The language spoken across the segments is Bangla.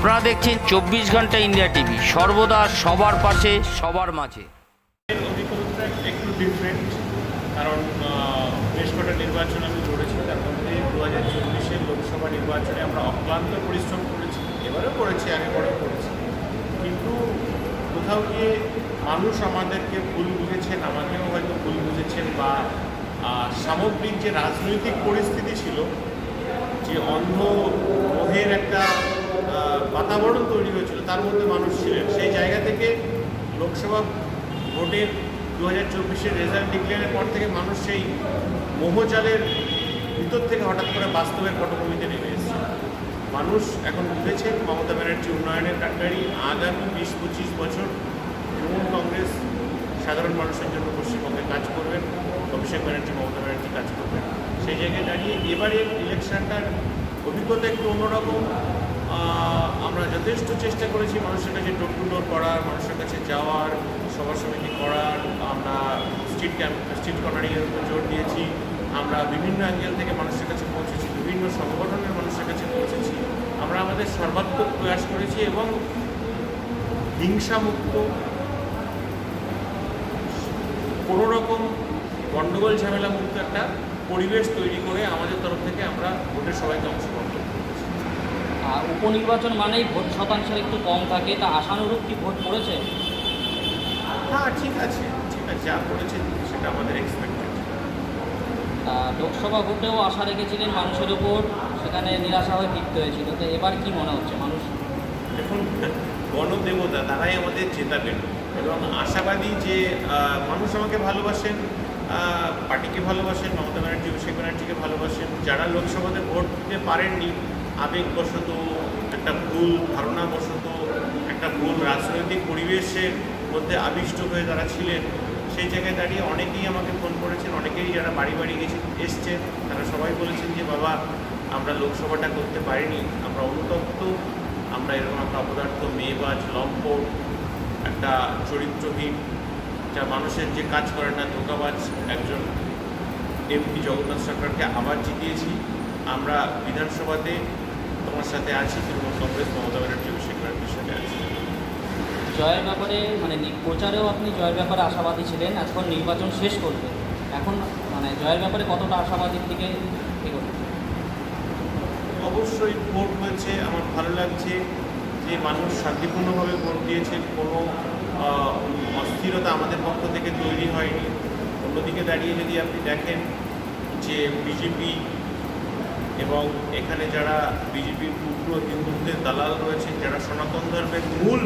দেখছেন চব্বিশ ঘণ্টা ইন্ডিয়া টিভি। সর্বদা সবার পাশে, সবার মাঝে। অভিজ্ঞতাটা একটু ডিফারেন্ট কারণ বেশ কটা নির্বাচন আমি লড়েছি, তার মধ্যে দু হাজার চব্বিশের লোকসভা নির্বাচনে আমরা অক্লান্ত পরিশ্রম করেছি, এবারেও করেছি, আগে পরেও করেছি। কিন্তু কোথাও গিয়ে মানুষ আমাদেরকে ভুল বুঝেছেন আমাকেও হয়তো ভুল বুঝেছেন বা সামগ্রিক যে রাজনৈতিক পরিস্থিতি ছিল, যে অন্ধ মোহের একটা বাতাবরণ তৈরি হয়েছিল, তার মধ্যে মানুষ ছিলেন। সেই জায়গা থেকে লোকসভা ভোটের দু হাজার চব্বিশের রেজাল্ট ডিক্লেয়ারের পর থেকে মানুষ সেই মোহজালের ভিতর থেকে হঠাৎ করে বাস্তবের পটভূমিতে নেমে এসেছে। মানুষ এখন বুঝেছেন মমতা ব্যানার্জি উন্নয়নের কাণ্ডারি আগামী বিশ, পঁচিশ বছর তৃণমূল কংগ্রেস সাধারণ মানুষের জন্য পশ্চিমবঙ্গে কাজ করবেন, অভিষেক ব্যানার্জি, মমতা ব্যানার্জি কাজ করবেন। সেই জায়গায় দাঁড়িয়ে এবারের ইলেকশনটার অভিজ্ঞতা একটু অন্যরকম। আমরা যথেষ্ট চেষ্টা করেছি মানুষের কাছে ডোর টু ডোর করার, মানুষের কাছে যাওয়ার সভা সমিতি করার, আমরা স্ট্রিট ক্যাম্প স্ট্রিট কর্নারিংয়ের উপর জোর দিয়েছি, আমরা বিভিন্ন অ্যাঙ্গেল থেকে মানুষের কাছে পৌঁছেছি, বিভিন্ন সংগঠনের মানুষের কাছে পৌঁছেছি আমরা আমাদের সর্বাত্মক প্রয়াস করেছি এবং হিংসামুক্ত কোনো রকম গণ্ডগোল ঝামেলা মুক্ত একটা পরিবেশ তৈরি করে আমাদের তরফ থেকে আমরা ভোটের সবাইকে অংশগ্রহণ। আর উপনির্বাচন মানেই ভোট শতাংশের একটু কম থাকে তা আশানুরূপ কি ভোট পড়েছে? হ্যাঁ ঠিক আছে ঠিক আছে যা করেছে সেটা আমাদের এক্সপেক্টেড তা লোকসভা ভোটেও আশা রেখেছিলেন মানুষের উপর সেখানে নিরাশা হয়ে ফিরতে হয়েছিল তো এবার কি মনে হচ্ছে মানুষ? দেখুন গণদেবতা তারাই আমাদের জেতাবেন এবং আশাবাদী যে মানুষ আমাকে ভালোবাসেন পার্টিকে ভালোবাসেন মমতা ব্যানার্জি অভিষেক ব্যানার্জিকে ভালোবাসেন যারা লোকসভাতে ভোট দিতে পারেননি আবেগবশত, একটা ভুল ধারণাবশত, একটা ভুল রাজনৈতিক পরিবেশের মধ্যে আবিষ্ট হয়ে তারা ছিলেন, সেই জায়গায় দাঁড়িয়ে অনেকেই আমাকে ফোন করেছেন, অনেকেই যারা বাড়ি বাড়ি গেছে এসছে তারা সবাই বলেছেন যে, বাবা, আমরা লোকসভাটা করতে পারিনি, আমরা অনুতপ্ত, আমরা এরকম একটা অপদার্থ মেয়েবাজ, লম্পট, একটা চরিত্রহীন, যা মানুষের যে কাজ করে না, ধোকাবাজ একজন এমপি জগন্নাথ সরকারকে আবার জিতিয়েছি। আমরা বিধানসভাতে তোমার সাথে আছি তৃণমূল কংগ্রেস মমতা ব্যানার্জি অভিষেক ব্যানার্জির সাথে আছি। জয়ের ব্যাপারে মানে প্রচারেও আপনি জয়ের ব্যাপারে আশাবাদী ছিলেন এখন নির্বাচন শেষ করবে। এখন মানে জয়ের ব্যাপারে কতটা আশাবাদীর দিকে অবশ্যই ভোট হয়েছে আমার ভালো লাগছে যে মানুষ শান্তিপূর্ণভাবে ভোট দিয়েছেন কোনো অস্থিরতা আমাদের পক্ষ থেকে তৈরি হয়নি। অন্যদিকে দাঁড়িয়ে যদি আপনি দেখেন যে বিজেপি এবং এখানে যারা বিজেপির উগ্র হিন্দুত্বের দালাল রয়েছেন, যারা সনাতন ধর্মের মূল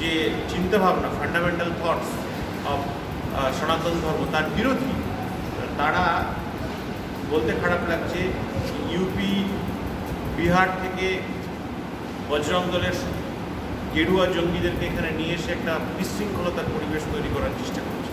যে চিন্তাভাবনা ফান্ডামেন্টাল থটস অফ সনাতন ধর্ম, তার বিরোধী, তারা বলতে খারাপ লাগছে ইউপি বিহার থেকে বজরং দলের গেরুয়া জঙ্গিদেরকে এখানে নিয়ে এসে একটা বিশৃঙ্খলতার পরিবেশ তৈরি করার চেষ্টা করছে